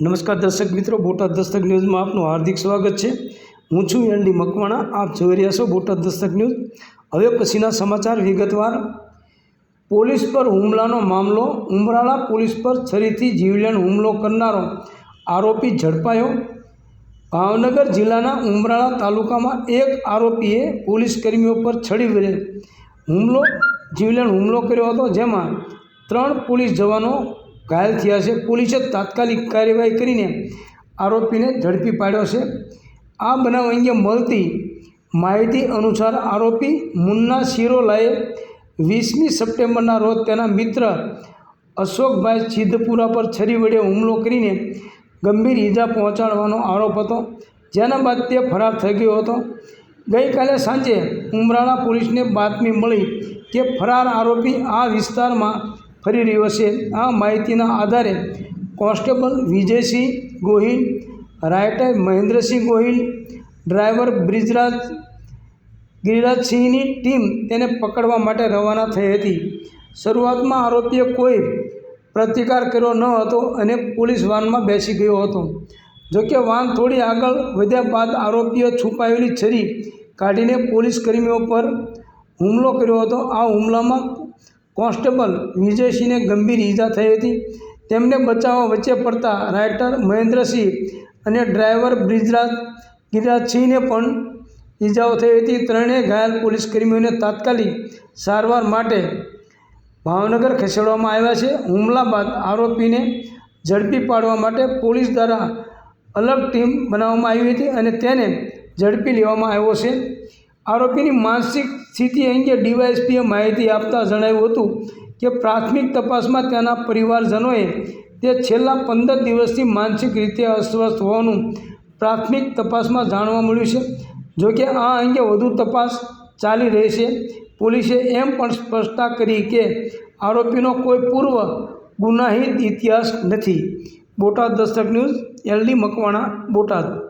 નમસ્કાર દર્શક મિત્રો, બોટાદ દસ્તક ન્યૂઝમાં આપનું હાર્દિક સ્વાગત છે. હું છું એલડી મકવાણા, આપ જોઈ રહ્યા છો બોટાદ દસ્તક ન્યૂઝ. હવે પછીના સમાચાર વિગતવાર. પોલીસ પર હુમલાનો મામલો, ઉમરાળા પોલીસ પર છરીથી જીવલેણ હુમલો કરનારો આરોપી ઝડપાયો. ભાવનગર જિલ્લાના ઉમરાળા તાલુકામાં એક આરોપીએ પોલીસ કર્મીઓ પર છડી વરે હુમલો, જીવલેણ હુમલો કર્યો હતો, જેમાં ત્રણ પોલીસ જવાનો ઘાયલ થયા છે પોલીસે તાત્કાલિક કાર્યવાહી કરીને આરોપીને ઝડપી પાડ્યો છે. આ બનાવ અંગે મળતી માહિતી અનુસાર આરોપી મુન્ના શિરોલાએ વીસમી સપ્ટેમ્બરના રોજ તેના મિત્ર અશોકભાઈ સિદ્ધપુરા પર છરી વડે હુમલો કરીને ગંભીર ઈજા પહોંચાડવાનો આરોપ હતો, જેના બાદ તે ફરાર થઈ ગયો હતો. ગઈકાલે સાંજે ઉમરાળા પોલીસને બાતમી મળી કે ફરાર આરોપી આ વિસ્તારમાં ફરી રહ્યો છે. આ માહિતીના આધારે constable Vijaysinh Gohil writer Mahendrasinh Gohil, driver Brijraj ગિરિરાજસિંહની team તેને પકડવા માટે રવાના થઈ હતી. શરૂઆતમાં આરોપીએ કોઈ પ્રતિકાર કર્યો ન હતો અને પોલીસ વાનમાં બેસી ગયો હતો. જોકે વાન થોડી આગળ વધ્યા બાદ આરોપીએ છુપાયેલી છરી કાઢીને પોલીસ કર્મીઓ પર હુમલો કર્યો હતો. આ હુમલામાં કોન્સ્ટેબલ વિજયસિંહને ગંભીર ઈજા થઈ હતી. તેમને બચાવવા વચ્ચે પડતા રાઇટર મહેન્દ્રસિંહ અને ડ્રાઈવર બ્રિજરાજ ગિરિરાજસિંહને પણ ઈજાઓ થઈ હતી. ત્રણેય ઘાયલ પોલીસ કર્મીઓને તાત્કાલિક સારવાર માટે ભાવનગર ખસેડવામાં આવ્યા છે. હુમલા બાદ આરોપીને ઝડપી પાડવા માટે પોલીસ દ્વારા અલગ ટીમ બનાવવામાં આવી હતી અને તેને ઝડપી લેવામાં આવ્યો છે. આરોપીની માનસિક સ્થિતિ અંગે ડીવાયએસપીએ માહિતી આપતા જણાવ્યું હતું કે પ્રાથમિક તપાસમાં તેના પરિવારજનોએ તે છેલ્લા પંદર દિવસથી માનસિક રીતે અસ્વસ્થ હોવાનું પ્રાથમિક તપાસમાં જાણવા મળ્યું છે. જોકે આ અંગે વધુ તપાસ ચાલી રહી છે. પોલીસે એમ પણ સ્પષ્ટતા કરી કે આરોપીનો કોઈ પૂર્વ ગુનાહિત ઇતિહાસ નથી. Botad Dastak news, L D Makwana, Botad.